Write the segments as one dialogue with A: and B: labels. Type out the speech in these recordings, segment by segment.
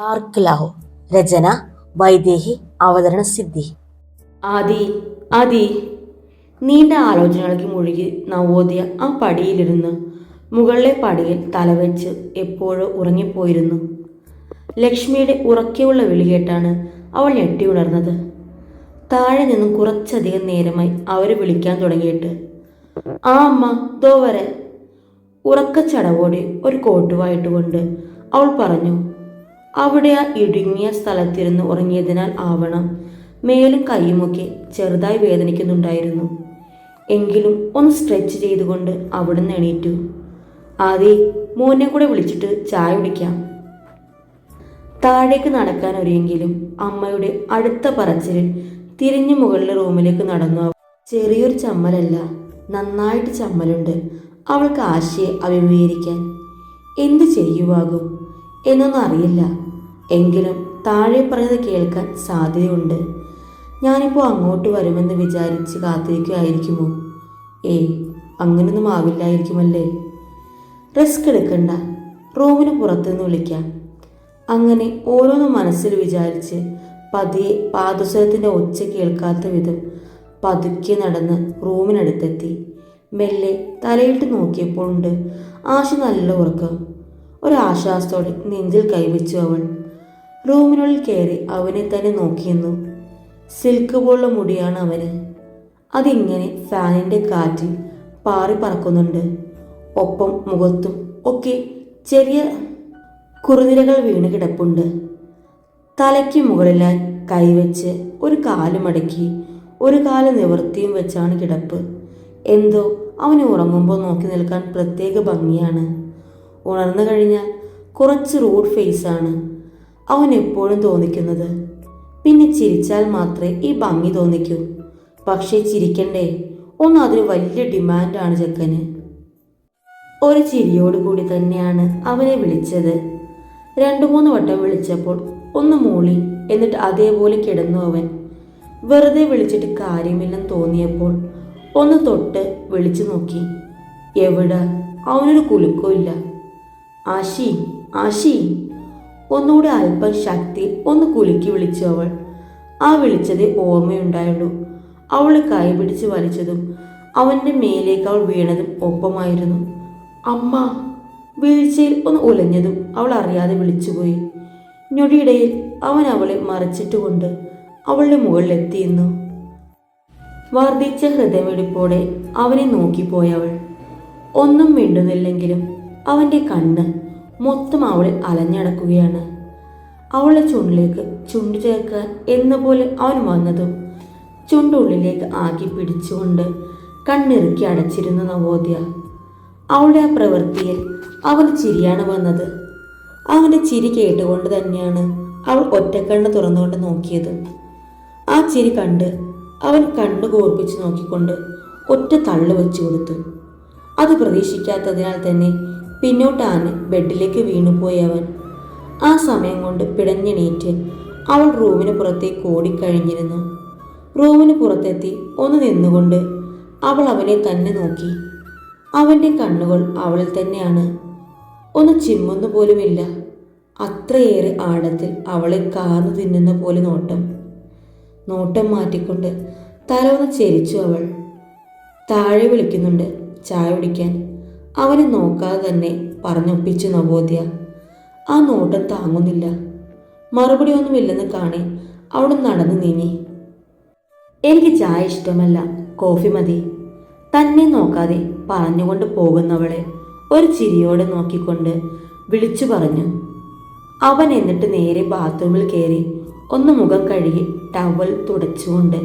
A: Dark ലാഹോ? രചന വൈദേഹി അവതരണ സിദ്ധി.
B: ആദി ആദി. നീണ്ട ആലോചനകൾക്ക് മുഴുകി നവോദയ ആ പടിയിലിരുന്ന് മുകളിലെ പടിയിൽ തലവെച്ച് എപ്പോഴോ ഉറങ്ങിപ്പോയിരുന്നു. ലക്ഷ്മിയുടെ ഉറക്കെയുള്ള വിളി കേട്ടാണ് അവൾ ഞെട്ടി ഉണർന്നത്. താഴെ നിന്നും കുറച്ചധികം നേരമായി അവർ വിളിക്കാൻ തുടങ്ങിയിട്ട് ആ അമ്മ ദോ വരെ. ഉറക്കച്ചടവോടെ ഒരു കോട്ടുവായിട്ടുകൊണ്ട് അവൾ പറഞ്ഞു അവിടെ ആ ഇടുങ്ങിയ സ്ഥലത്തിരുന്ന് ഉറങ്ങിയതിനാൽ ആവണം. മേലും കൈയുമൊക്കെ ചെറുതായി വേദനിക്കുന്നുണ്ടായിരുന്നു. എങ്കിലും ഒന്ന് സ്ട്രെച്ച് ചെയ്തുകൊണ്ട് അവിടുന്ന് എണീറ്റു. ആദ്യ മോനെ കൂടെ വിളിച്ചിട്ട് ചായ കുടിക്കാം. താഴേക്ക് നടക്കാൻ ഒരുങ്കിലും അമ്മയുടെ അടുത്ത പറച്ചിലിൽ തിരിഞ്ഞു മുകളിലെ റൂമിലേക്ക് നടന്നു. ചെറിയൊരു ചമ്മലല്ല നന്നായിട്ട് ചമ്മലുണ്ട്. അവൾക്ക് ആശയെ അഭിമുഖീകരിക്കാൻ. എന്തു ചെയ്യുവാകും? എന്നൊന്നും അറിയില്ല. എങ്കിലും താഴെ പറഞ്ഞത് കേൾക്കാൻ സാധ്യതയുണ്ട്. ഞാനിപ്പോൾ അങ്ങോട്ട് വരുമെന്ന് വിചാരിച്ച് കാത്തിരിക്കുകയായിരിക്കുമോ ഏയ് അങ്ങനൊന്നും ആവില്ലായിരിക്കുമല്ലേ? റിസ്ക് എടുക്കണ്ട. റൂമിന് പുറത്തുനിന്ന് വിളിക്കാം. അങ്ങനെ ഓരോന്നും മനസ്സിൽ വിചാരിച്ച് പതിയെ പാദസരത്തിന്റെ ഒച്ച കേൾക്കാത്ത വിധം പതുക്കെ നടന്ന് റൂമിനടുത്തെത്തി. മെല്ലെ തലയിട്ട് നോക്കിയപ്പോഴുണ്ട്. ആശ നല്ല ഉറക്കം. ഒരാശ്വാസത്തോടെ നെഞ്ചിൽ കൈവച്ചു അവൾ. റൂമിനുള്ളിൽ കയറി അവനെ തന്നെ നോക്കിയെന്നു. സിൽക്ക് പോലുള്ള മുടിയാണ് അവന്. അതിങ്ങനെ ഫാനിന്റെ കാറ്റിൽ പാറി പറക്കുന്നുണ്ട്. ഒപ്പം മുഖത്തും ഒക്കെ ചെറിയ കുറുനിരകൾ വീണ് കിടപ്പുണ്ട്. തലയ്ക്ക് മുകളിലായി കൈവച്ച് ഒരു കാൽ മടക്കി ഒരു കാൽ നിവർത്തിയും വെച്ചാണ് കിടപ്പ്. എന്തോ അവന് ഉറങ്ങുമ്പോൾ നോക്കി നിൽക്കാൻ പ്രത്യേക ഭംഗിയാണ്. ഉണർന്നു കഴിഞ്ഞാൽ കുറച്ച് റൂഡ് ഫേസാണ് അവൻ എപ്പോഴും തോന്നിക്കുന്നത് പിന്നെ ചിരിച്ചാൽ മാത്രമേ ഈ ഭംഗി തോന്നിക്കൂ. പക്ഷേ ചിരിക്കണ്ടേ ഒന്ന് അതിന് വലിയ ഡിമാൻഡാണ് ചെക്കന്. ഒരു ചിരിയോട് കൂടി തന്നെയാണ് അവനെ വിളിച്ചത്. രണ്ടു മൂന്ന് വട്ടം വിളിച്ചപ്പോൾ ഒന്ന് മൂളി എന്നിട്ട് അതേപോലെ കിടന്നു അവൻ. വെറുതെ വിളിച്ചിട്ട് കാര്യമില്ലെന്ന് തോന്നിയപ്പോൾ ഒന്ന് തൊട്ട് വിളിച്ചു നോക്കി. എവിടെ? അവനൊരു കുലുക്കമില്ല ആശി ആശി. ഒന്നുകൂടെ അല്പം ശക്തി ഒന്ന് കുലുക്കി വിളിച്ചു അവൾ. ആ വിളിച്ചതേ ഓർമ്മയുണ്ടായുള്ളൂ. അവൾ കൈ പിടിച്ച് വലിച്ചതും അവന്റെ മേലേക്ക് അവൾ വീണതും ഒപ്പമായിരുന്നു. അമ്മ വീഴ്ചയിൽ ഒന്ന് ഉലഞ്ഞതും അവൾ അറിയാതെ വിളിച്ചുപോയി. ഞൊടിയിടയിൽ അവൻ അവളെ മറിച്ചിട്ടുകൊണ്ട് അവളുടെ മുകളിലെത്തിയിരുന്നു വർദ്ധിച്ച ഹൃദയമിടിപ്പോടെ അവനെ നോക്കിപ്പോയവൾ ഒന്നും മിണ്ടുന്നില്ലെങ്കിലും അവന്റെ കണ്ണ് മൊത്തം അവളിൽ അലഞ്ഞടക്കുകയാണ്. അവളുടെ ചുണ്ടിലേക്ക് ചുണ്ടു ചേർക്കാൻ എന്ന പോലെ അവൻ വന്നതും ചുണ്ടുള്ളിലേക്ക് ആക്കി പിടിച്ചുകൊണ്ട് കണ്ണിറുക്കി അടച്ചിരുന്ന നവോദ്യ. അവളുടെ ആ പ്രവൃത്തിയിൽ അവന് ചിരിയാണ് വന്നത്. അവന്റെ ചിരി കേട്ടുകൊണ്ട് തന്നെയാണ് അവൾ ഒറ്റക്കണ്ണ് തുറന്നുകൊണ്ട് നോക്കിയത്. ആ ചിരി കണ്ട് അവൻ കണ്ണു കോർപ്പിച്ച് നോക്കിക്കൊണ്ട് ഒറ്റ തള്ളു വെച്ചു കൊടുത്തു. അത് പ്രതീക്ഷിക്കാത്തതിനാൽ തന്നെ പിന്നോട്ടാണ് ബെഡിലേക്ക് വീണുപോയി അവൻ ആ സമയം കൊണ്ട് പിടഞ്ഞെണീറ്റ് അവൾ റൂമിന് പുറത്തേക്ക് ഓടിക്കഴിഞ്ഞിരുന്നു. റൂമിന് പുറത്തെത്തി ഒന്ന് നിന്നുകൊണ്ട് അവൾ അവനെ തന്നെ നോക്കി. അവന്റെ കണ്ണുകൾ അവളിൽ തന്നെയാണ്. ഒന്ന് ചിമ്മുന്നു പോലുമില്ല. അത്രയേറെ ആഴത്തിൽ അവളെ കാർന്നു തിന്നുന്ന പോലെ നോട്ടം. നോട്ടം മാറ്റിക്കൊണ്ട് തല ഒന്ന് ചെരിച്ചു അവൾ. താഴെ വിളിക്കുന്നുണ്ട് ചായ കുടിക്കാൻ. അവനെ നോക്കാതെ തന്നെ പറഞ്ഞൊപ്പിച്ചു നവോദ്യ ആ നോട്ടം താങ്ങുന്നില്ല. മറുപടി ഒന്നുമില്ലെന്ന് കാണി അവിടെ നടന്നു നീങ്ങി. എനിക്ക് ചായ ഇഷ്ടമല്ല കോഫി മതി. തന്നെ നോക്കാതെ പറഞ്ഞുകൊണ്ട് പോകുന്നവളെ ഒരു ചിരിയോടെ നോക്കിക്കൊണ്ട് വിളിച്ചു പറഞ്ഞു. അവൻ എന്നിട്ട് നേരെ ബാത്റൂമിൽ കയറി ഒന്ന് മുഖം കഴുകി ടവൽ തുടച്ചുകൊണ്ട്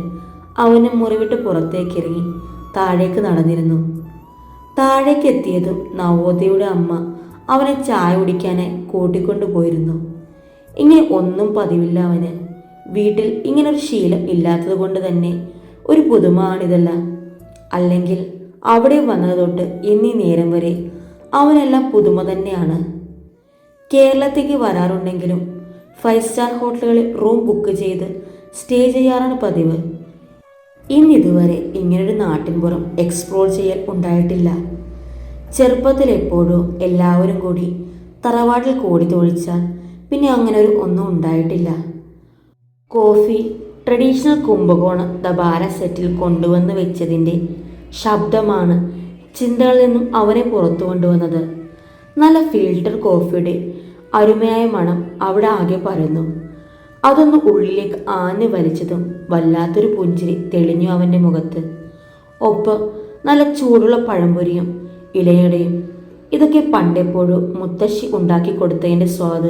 B: അവനും മുറിവിട്ട് പുറത്തേക്കിറങ്ങി താഴേക്ക് നടന്നിരുന്നു. താഴേക്ക് എത്തിയതും നവോദയയുടെ അമ്മ അവനെ ചായ കുടിക്കാനായി കൂട്ടിക്കൊണ്ടു പോയിരുന്നു ഇങ്ങനെ ഒന്നും പതിവില്ല അവന്. വീട്ടിൽ ഇങ്ങനൊരു ശീലം ഇല്ലാത്തത് കൊണ്ട് തന്നെ ഒരു പുതുമയാണിതെല്ലാം. അല്ലെങ്കിൽ അവിടെ വന്നത് തൊട്ട് എന്നീ നേരം വരെ അവനെല്ലാം പുതുമ തന്നെയാണ്. കേരളത്തേക്ക് വരാറുണ്ടെങ്കിലും ഫൈവ് സ്റ്റാർ ഹോട്ടലുകളിൽ റൂം ബുക്ക് ചെയ്ത് സ്റ്റേ ചെയ്യാറാണ് പതിവ്. ഇന്നിതുവരെ ഇങ്ങനൊരു നാട്ടിൻപുറം എക്സ്പ്ലോർ ചെയ്യൽ ഉണ്ടായിട്ടില്ല. ചെറുപ്പത്തിൽ എപ്പോഴോ എല്ലാവരും കൂടി തറവാട്ടിൽ കൂടി തൊഴിച്ചാൽ പിന്നെ അങ്ങനെ ഒരു ഒന്നും ഉണ്ടായിട്ടില്ല. കോഫി ട്രഡീഷണൽ കുംഭകോണ ദബാര സെറ്റിൽ കൊണ്ടുവന്ന് വെച്ചതിന്റെ ശബ്ദമാണ് ചിന്തകളിൽ നിന്നും അവനെ പുറത്തു കൊണ്ടുവന്നത്. നല്ല ഫിൽട്ടർ കോഫിയുടെ അരുമയായ മണം അവിടെ ആകെ പരന്നു. അതൊന്ന് ഉള്ളിലേക്ക് ആഞ്ഞു വലിച്ചതും വല്ലാത്തൊരു പുഞ്ചിരി തെളിഞ്ഞു അവന്റെ മുഖത്ത്. ഒപ്പം നല്ല ചൂടുള്ള പഴംപൊരിയും ഇലയുടെയും ഇതൊക്കെ പണ്ടെപ്പോഴും മുത്തശ്ശി ഉണ്ടാക്കി കൊടുത്തതിന്റെ സ്വാദ്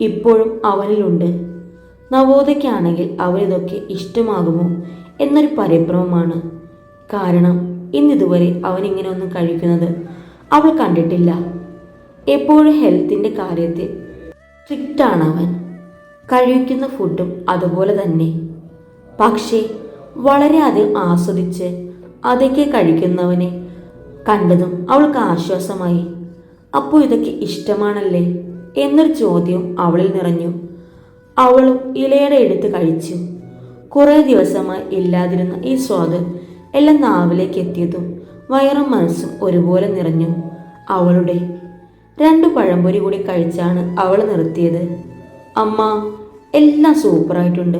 B: ഇപ്പോഴും അവനിലുണ്ട്. നവോദയ്ക്കാണെങ്കിൽ അവനിതൊക്കെ ഇഷ്ടമാകുമോ എന്നൊരു പരിഭ്രമമാണ്. കാരണം ഇന്നിതുവരെ അവൻ ഇങ്ങനെ ഒന്നും കഴിക്കുന്നത് അവൾ കണ്ടിട്ടില്ല. എപ്പോഴും ഹെൽത്തിന്റെ കാര്യത്തിൽ സ്ട്രിക്റ്റാണ് അവൻ. കഴിക്കുന്ന ഫുഡും അതുപോലെ തന്നെ. പക്ഷേ വളരെ അത് ആസ്വദിച്ച് അതൊക്കെ കഴിക്കുന്നവനെ കണ്ടതും അവൾക്ക് ആശ്വാസമായി. അപ്പോൾ ഇതൊക്കെ ഇഷ്ടമാണല്ലേ? എന്നൊരു ചോദ്യം അവളിൽ നിറഞ്ഞു. അവളും ഇലയുടെ എടുത്ത് കഴിച്ചു. കുറേ ദിവസമായി ഇല്ലാതിരുന്ന ഈ സ്വാദ് എല്ലാം നാവിലേക്ക് എത്തിയതും വയറും മനസ്സും ഒരുപോലെ നിറഞ്ഞു. അവളുടെ രണ്ട് പഴംപൊരി കൂടി കഴിച്ചാണ് അവൾ നിർത്തിയത്. അമ്മ എല്ലാം സൂപ്പറായിട്ടുണ്ട്.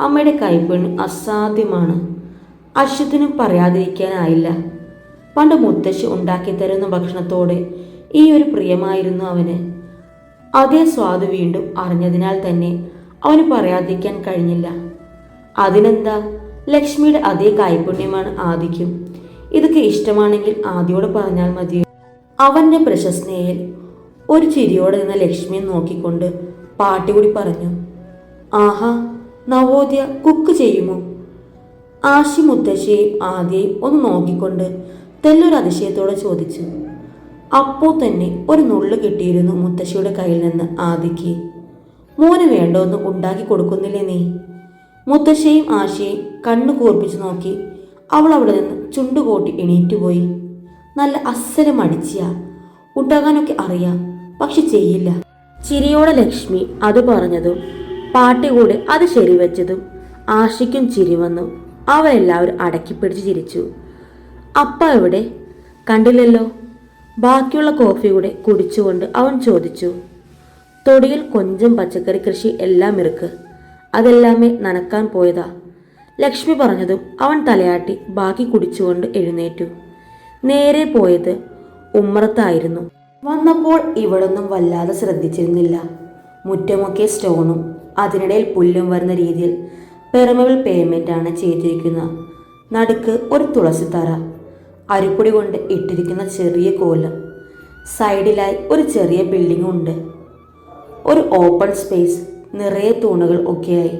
B: അമ്മയുടെ കൈപ്പണി അസാധ്യമാണ്. അശ്വത്തിനും പറയാതിരിക്കാനായില്ല. പണ്ട് മുത്തശ്ശി ഉണ്ടാക്കി തരുന്ന ഭക്ഷണത്തോട് ഈ ഒരു പ്രിയമായിരുന്നു അവന്. അതേ സ്വാദ് വീണ്ടും അറിഞ്ഞതിനാൽ തന്നെ അവന് പറയാതിരിക്കാൻ കഴിഞ്ഞില്ല. അതിനെന്താ? ലക്ഷ്മിയുടെ അതേ കൈപുണ്യമാണ് ആദിക്കും. ഇതൊക്കെ ഇഷ്ടമാണെങ്കിൽ ആദിയോട് പറഞ്ഞാൽ മതി അവന്റെ പ്രശസ്നയിൽ ഒരു ചിരിയോടെ നിന്ന ലക്ഷ്മിയെ നോക്കിക്കൊണ്ട് പാട്ടി കൂടി പറഞ്ഞു. ആഹാ നവോദയ കുക്ക് ചെയ്യുമോ? ആശി മുത്തശ്ശിയെ ആദ്യയും ഒന്ന് നോക്കിക്കൊണ്ട് തെല്ലൊരു അതിശയത്തോടെ ചോദിച്ചു. അപ്പോൾ തന്നെ ഒരു നുള്ളു കിട്ടിയിരുന്നു മുത്തശ്ശിയുടെ കയ്യിൽ നിന്ന് ആദിക്ക്. മോന് വേണ്ടോന്ന് ഉണ്ടാക്കി കൊടുക്കുന്നില്ലേ നീ? മുത്തശ്ശിയും ആശയും കണ്ണു കൂർപ്പിച്ചു നോക്കി അവൾ അവിടെ നിന്ന് ചുണ്ടുകൂട്ടി എണീറ്റുപോയി നല്ല അസ്സലം മടിച്ചിയ ഉണ്ടാകാനൊക്കെ അറിയാം പക്ഷെ ചെയ്യില്ല. ചിരിയോടെ ലക്ഷ്മി അത് പറഞ്ഞതും പാട്ടി കൂടെ അത് ശരിവെച്ചതും ആഷിക്കും ചിരി വന്നു. അവരെല്ലാവരും അടക്കിപ്പിടിച്ച് ചിരിച്ചു. അപ്പ എവിടെ? കണ്ടില്ലല്ലോ. ബാക്കിയുള്ള കോഫി കൂടെ കുടിച്ചുകൊണ്ട് അവൻ ചോദിച്ചു. തൊടിയിൽ കൊഞ്ചും പച്ചക്കറി കൃഷി എല്ലാം ഇറുക്ക്. അതെല്ലാമേ നനക്കാൻ പോയതാ. ലക്ഷ്മി പറഞ്ഞതും അവൻ തലയാട്ടി ബാക്കി കുടിച്ചുകൊണ്ട് എഴുന്നേറ്റു. നേരെ പോയത് ഉമ്മറത്തായിരുന്നു. വന്നപ്പോൾ ഇവിടൊന്നും വല്ലാതെ ശ്രദ്ധിച്ചിരുന്നില്ല. മുറ്റമൊക്കെ സ്റ്റോണും അതിനിടയിൽ പുല്ലും വരുന്ന രീതിയിൽ പെർമബിൾ പേയ്മെന്റ് ആണ് ചെയ്തിരിക്കുന്നത് നടുക്ക് ഒരു തുളസി തറ അരിപ്പൊടി കൊണ്ട് ഇട്ടിരിക്കുന്ന ചെറിയ കോലം സൈഡിലായി ഒരു ചെറിയ ബിൽഡിംഗ് ഉണ്ട്. ഒരു ഓപ്പൺ സ്പേസ് നിറയെ തൂണുകൾ ഒക്കെയായി.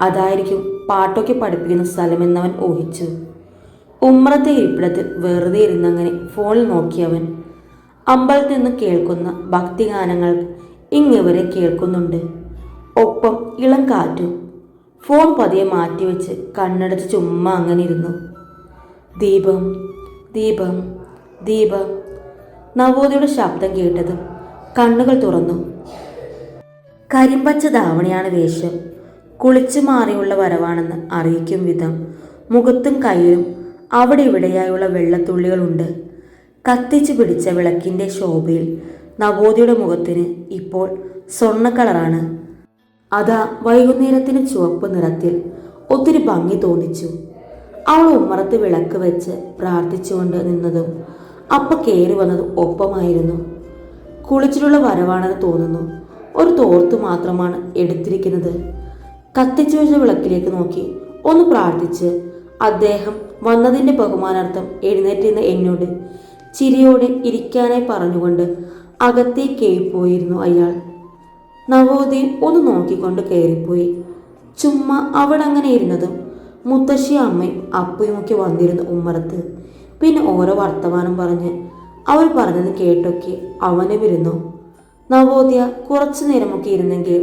B: അതായിരിക്കും പാട്ടൊക്കെ പഠിപ്പിക്കുന്ന സ്ഥലമെന്നവൻ ഊഹിച്ചു. ഉമ്മറത്തെ ഇരിപ്പിടത്തിൽ വെറുതെ ഇരുന്നങ്ങനെ ഫോണിൽ നോക്കിയവൻ അമ്പലത്തിൽ നിന്ന് കേൾക്കുന്ന ഭക്തിഗാനങ്ങൾ ഇങ്ങിവരെ കേൾക്കുന്നുണ്ട്. ഒപ്പം ഇളം കാറ്റും ഫോൺ പതിയെ മാറ്റിവെച്ച് കണ്ണടച്ച് ചുമ്മാ അങ്ങനെ ഇരുന്നു. ദീപം ദീപം ദീപം. നവോദയുടെ ശബ്ദം കേട്ടതും കണ്ണുകൾ തുറന്നു. കരിമ്പച്ച ധാവണിയാണ് വേഷം. കുളിച്ചു മാറിയുള്ള വരവാണെന്ന് അറിയിക്കും വിധം മുഖത്തും കയ്യിലും അവിടെ ഇവിടെയായുള്ള വെള്ളത്തുള്ളികളുണ്ട്. കത്തിച്ചു പിടിച്ച വിളക്കിന്റെ ശോഭയിൽ നവോദിയുടെ മുഖത്തിന് ഇപ്പോൾ സ്വർണ കളറാണ്. അതാ വൈകുന്നേരത്തിന് ചുവപ്പ് നിറത്തിൽ ഒത്തിരി ഭംഗി തോന്നിച്ചു. അവൾ ഉമ്മറത്ത് വിളക്ക് വെച്ച് പ്രാർത്ഥിച്ചുകൊണ്ട് നിന്നതും അപ്പ കയറി വന്നതും ഒപ്പമായിരുന്നു. കുളിച്ചിട്ടുള്ള വരവാണെന്ന് തോന്നുന്നു. ഒരു തോർത്ത് മാത്രമാണ് എടുത്തിരിക്കുന്നത്. കത്തിച്ചു വെച്ച വിളക്കിലേക്ക് നോക്കി. ഒന്ന് പ്രാർത്ഥിച്ച്. അദ്ദേഹം വന്നതിന്റെ ബഹുമാനാർത്ഥം എഴുന്നേറ്റിരുന്ന എന്നോട് ചിരിയോടെ ഇരിക്കാനായി പറഞ്ഞുകൊണ്ട് അകത്തേക്ക് പോയിരുന്നു അയാൾ. നവോദയം ഒന്ന് നോക്കിക്കൊണ്ട് കയറിപ്പോയി. ചുമ്മാ അവിടെ അങ്ങനെ ഇരുന്നതും മുത്തശ്ശി അമ്മയും അപ്പയുമൊക്കെ വന്നിരുന്നു ഉമ്മറത്ത്. പിന്നെ ഓരോ വർത്തമാനം പറഞ്ഞ് അവർ പറഞ്ഞത് കേട്ടൊക്കെ അവനെ വിരുന്നു. നവോദയ കുറച്ചു നേരമൊക്കെ ഇരുന്നെങ്കിൽ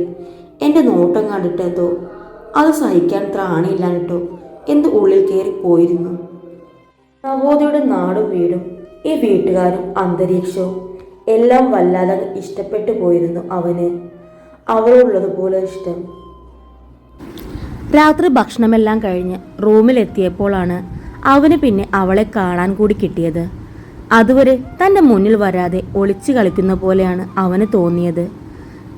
B: എന്റെ നോട്ടം കണ്ടിട്ടെന്തോ അത് സഹിക്കാൻ ത്രാണിയില്ലാഞ്ഞിട്ടോ എന്ത് ഉള്ളിൽ കയറി പോയിരുന്നു. നവോദയുടെ നാടും വീടും ഈ വീട്ടുകാരും അന്തരീക്ഷവും എല്ലാം വല്ലാതെ ഇഷ്ടപ്പെട്ടു പോയിരുന്നു അവന്. അവളുള്ളതുപോലെ ഇഷ്ടം. രാത്രി ഭക്ഷണമെല്ലാം കഴിഞ്ഞ് റൂമിലെത്തിയപ്പോഴാണ് അവന് പിന്നെ അവളെ കാണാൻ കൂടി കിട്ടിയത്. അതുവരെ തന്റെ മുന്നിൽ വരാതെ ഒളിച്ചു കളിക്കുന്ന പോലെയാണ് അവന് തോന്നിയത്.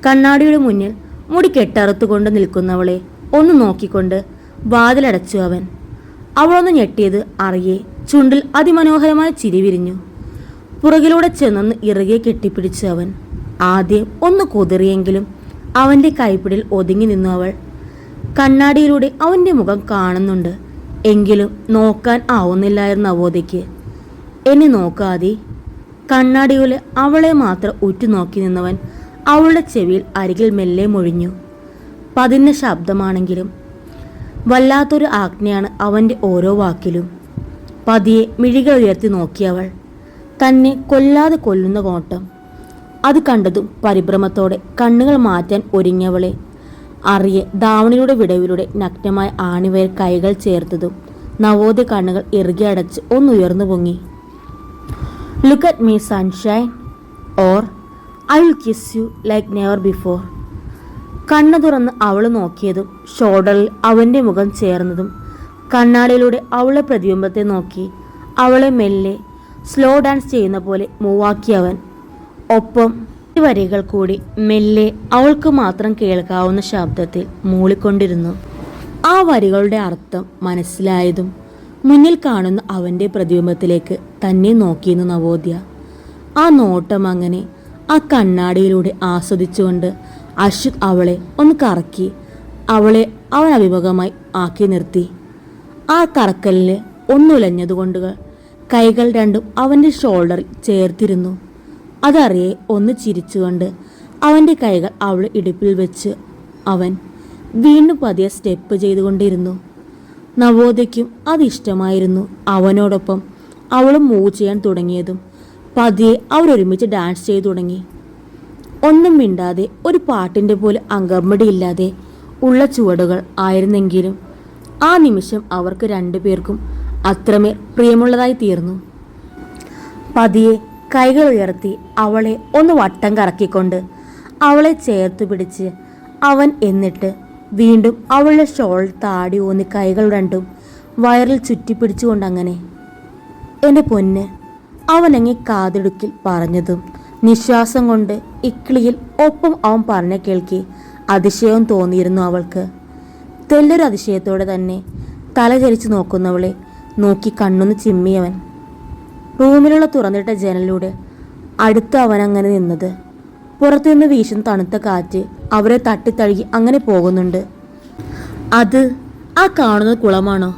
B: കണ്ണാടിയുടെ മുന്നിൽ മുടി കെട്ടറുത്തുകൊണ്ട് നിൽക്കുന്നവളെ ഒന്ന് നോക്കിക്കൊണ്ട് വാതിലടച്ചു അവൻ. അവളൊന്ന് ഞെട്ടിയത് അറിയെ ചുണ്ടിൽ അതിമനോഹരമായ ചിരി വിരിഞ്ഞു. പുറകിലൂടെ ചെന്നൊന്ന് ഇറുകെ കെട്ടിപ്പിടിച്ചു അവൻ. ആദ്യം ഒന്ന് കുതിറിയെങ്കിലും അവന്റെ കൈപ്പിടിൽ ഒതുങ്ങി നിന്നു അവൾ. കണ്ണാടിയിലൂടെ അവന്റെ മുഖം കാണുന്നുണ്ട്. എങ്കിലും നോക്കാൻ ആവുന്നില്ലായിരുന്നു അവോധയ്ക്ക് എന്നെ നോക്കാതെ കണ്ണാടിയിലെ അവളെ മാത്രം ഉറ്റുനോക്കി നിന്നവൻ അവളുടെ ചെവിയിൽ അരികിൽ മെല്ലെ മൊഴിഞ്ഞു. പതിഞ്ഞ ശബ്ദമാണെങ്കിലും വല്ലാത്തൊരു ആജ്ഞയാണ് അവന്റെ ഓരോ വാക്കിലും. പതിയെ മിഴികൾ ഉയർത്തി നോക്കിയവൾ തന്നെ കൊല്ലാതെ കൊല്ലുന്ന കോട്ടം അത് കണ്ടതും പരിഭ്രമത്തോടെ കണ്ണുകൾ മാറ്റാൻ ഒരുങ്ങിയവളെ. അറിയെ ദാവണിയുടെ വിടവിലൂടെ നഗ്നമായ ആണിവയർ കൈകൾ ചേർത്തതും നവോദയ കണ്ണുകൾ ഇറുകി അടച്ച് ഒന്നുയർന്നു പൊങ്ങി. Look at me sunshine or I will kiss you like never before കണ്ണു തുറന്ന് അവൾ നോക്കിയതും ഷോൾഡറിൽ അവന്റെ മുഖം ചേർന്നതും കണ്ണാടിയിലൂടെ അവളെ പ്രതിബിംബത്തെ നോക്കി അവളെ മെല്ലെ സ്ലോ ഡാൻസ് ചെയ്യുന്ന പോലെ മൂവാക്കി അവൻ ഒപ്പം വരികൾ കൂടി മെല്ലെ അവൾക്ക് മാത്രം കേൾക്കാവുന്ന ശബ്ദത്തിൽ മൂളിക്കൊണ്ടിരുന്നു. ആ വരികളുടെ അർത്ഥം മനസ്സിലായതും മുന്നിൽ കാണുന്ന അവന്റെ പ്രതിബിംബത്തിലേക്ക് തന്നെ നോക്കിയെന്ന് നവോദ്യ. ആ നോട്ടം അങ്ങനെ ആ കണ്ണാടിയിലൂടെ ആസ്വദിച്ചുകൊണ്ട് അശ്വത് അവളെ ഒന്ന് കറക്കി അവളെ അവൻ അഭിമുഖമായി ആക്കി നിർത്തി. ആ കറക്കലിൽ ഒന്നുലഞ്ഞതുകൊണ്ട് കൈകൾ രണ്ടും അവന്റെ ഷോൾഡറിൽ ചേർത്തിരുന്നു. അതറിയെ ഒന്ന് ചിരിച്ചുകൊണ്ട് അവന്റെ കൈകൾ അവൾ ഇടുപ്പിൽ വെച്ച് അവൻ വീണ്ടും പതിയെ സ്റ്റെപ്പ് ചെയ്തുകൊണ്ടിരുന്നു. നവോദയ്ക്കും അതിഷ്ടമായിരുന്നു അവനോടൊപ്പം അവളും മൂവ് ചെയ്യാൻ തുടങ്ങിയതും പതിയെ അവരൊരുമിച്ച് ഡാൻസ് ചെയ്തു തുടങ്ങി. ഒന്നും മിണ്ടാതെ ഒരു പാട്ടിന്റെ പോലെ അങ്കമ്പടിയില്ലാതെ ഉള്ള ചുവടുകൾ ആയിരുന്നെങ്കിലും ആ നിമിഷം അവർക്ക് രണ്ടുപേർക്കും അത്രമേൽ പ്രിയമുള്ളതായി തീർന്നു. പതിയെ കൈകൾ ഉയർത്തി അവളെ ഒന്ന് വട്ടം കറക്കിക്കൊണ്ട് അവളെ ചേർത്ത് പിടിച്ച് അവൻ എന്നിട്ട് വീണ്ടും അവളുടെ ഷോൾ താടി ഊന്നി കൈകൾ രണ്ടും വയറിൽ ചുറ്റിപ്പിടിച്ചുകൊണ്ട് അങ്ങനെ എന്റെ പൊന്ന് അവനങ്ങി കാതിടുക്കിൽ പറഞ്ഞതും നിശ്വാസം കൊണ്ട് ഇക്കിളിയിൽ ഒപ്പം അവൻ പറഞ്ഞ കേൾക്കി അതിശയം തോന്നിയിരുന്നു അവൾക്ക്. തെല്ലൊരു അതിശയത്തോടെ തന്നെ തല ചരിച്ചു നോക്കുന്നവളെ നോക്കി കണ്ണൊന്ന് ചിമ്മിയവൻ. റൂമിലുള്ള തുറന്നിട്ട ജനലിലൂടെ അടുത്ത് അവൻ അങ്ങനെ നിന്നത്. പുറത്തുനിന്ന് വീശുന്ന തണുത്ത കാറ്റ് അവരെ തട്ടിത്തഴുകി അങ്ങനെ പോകുന്നുണ്ട്. അത് ആ കാണുന്ന കുളമാണോ?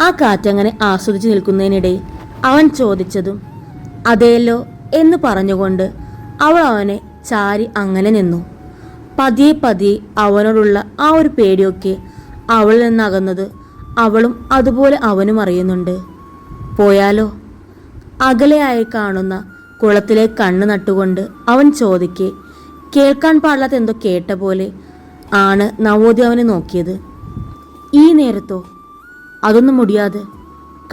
B: ആ കാറ്റങ്ങനെ ആസ്വദിച്ചു നിൽക്കുന്നതിനിടെ അവൻ ചോദിച്ചതും അതേല്ലോ എന്ന് പറഞ്ഞുകൊണ്ട് അവൾ അവനെ ചാരി അങ്ങനെ നിന്നു. പതിയെ പതിയെ അവനോടുള്ള ആ ഒരു പേടിയൊക്കെ അവളിൽ നിന്നകന്നത് അവളും അതുപോലെ അവനും അറിയുന്നുണ്ട്. പോയാലോ അകലെയായി കാണുന്ന കുളത്തിലെ കണ്ണ് നട്ടുകൊണ്ട് അവൻ ചോദിക്കെ കേൾക്കാൻ പാടില്ലാത്ത എന്തോ കേട്ട പോലെ ആണ് നവോദയ അവനെ നോക്കിയത്. ഈ നേരത്തോ? അതൊന്നും മുടിയാതെ.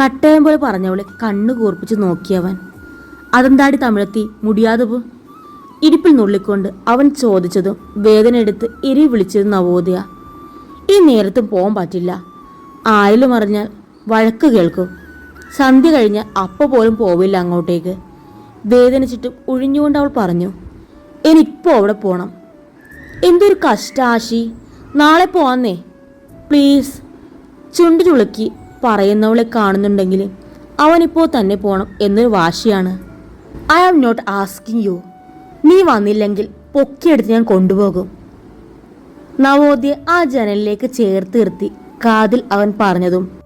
B: കട്ടയം പോലെ പറഞ്ഞവളെ കണ്ണു കൂർപ്പിച്ച് നോക്കിയവൻ അതെന്താടി തമിഴത്തി മുടിയാതെ പോ. ഇടിപ്പിൽ നുള്ളിക്കൊണ്ട് അവൻ ചോദിച്ചതും വേദന എടുത്ത് എരി വിളിച്ചത് നവോദയ ഈ നേരത്ത് പോകാൻ പറ്റില്ല. ആരിലും അറിഞ്ഞാൽ വഴക്ക് കേൾക്കും. സന്ധ്യ കഴിഞ്ഞ് അപ്പ പോലും പോവില്ല അങ്ങോട്ടേക്ക്. വേദനിച്ചിട്ട് ഒഴിഞ്ഞുകൊണ്ട് അവൾ പറഞ്ഞു എനിക്കിപ്പോൾ അവിടെ പോകണം എന്തൊരു കഷ്ടാശി നാളെ പോവാന്നേ. പ്ലീസ്. ചുണ്ടു ചുളുക്കി പറയുന്നവളെ കാണുന്നുണ്ടെങ്കിൽ അവനിപ്പോൾ തന്നെ പോകണം എന്നൊരു വാശിയാണ്. I am not asking you. നീ വന്നില്ലെങ്കിൽ പൊക്കിയെടുത്ത് ഞാൻ കൊണ്ടുപോകും. നവോദ്യ ആ ജനലിലേക്ക് ചേർത്ത് നിർത്തി കാതിൽ അവൻ പറഞ്ഞതും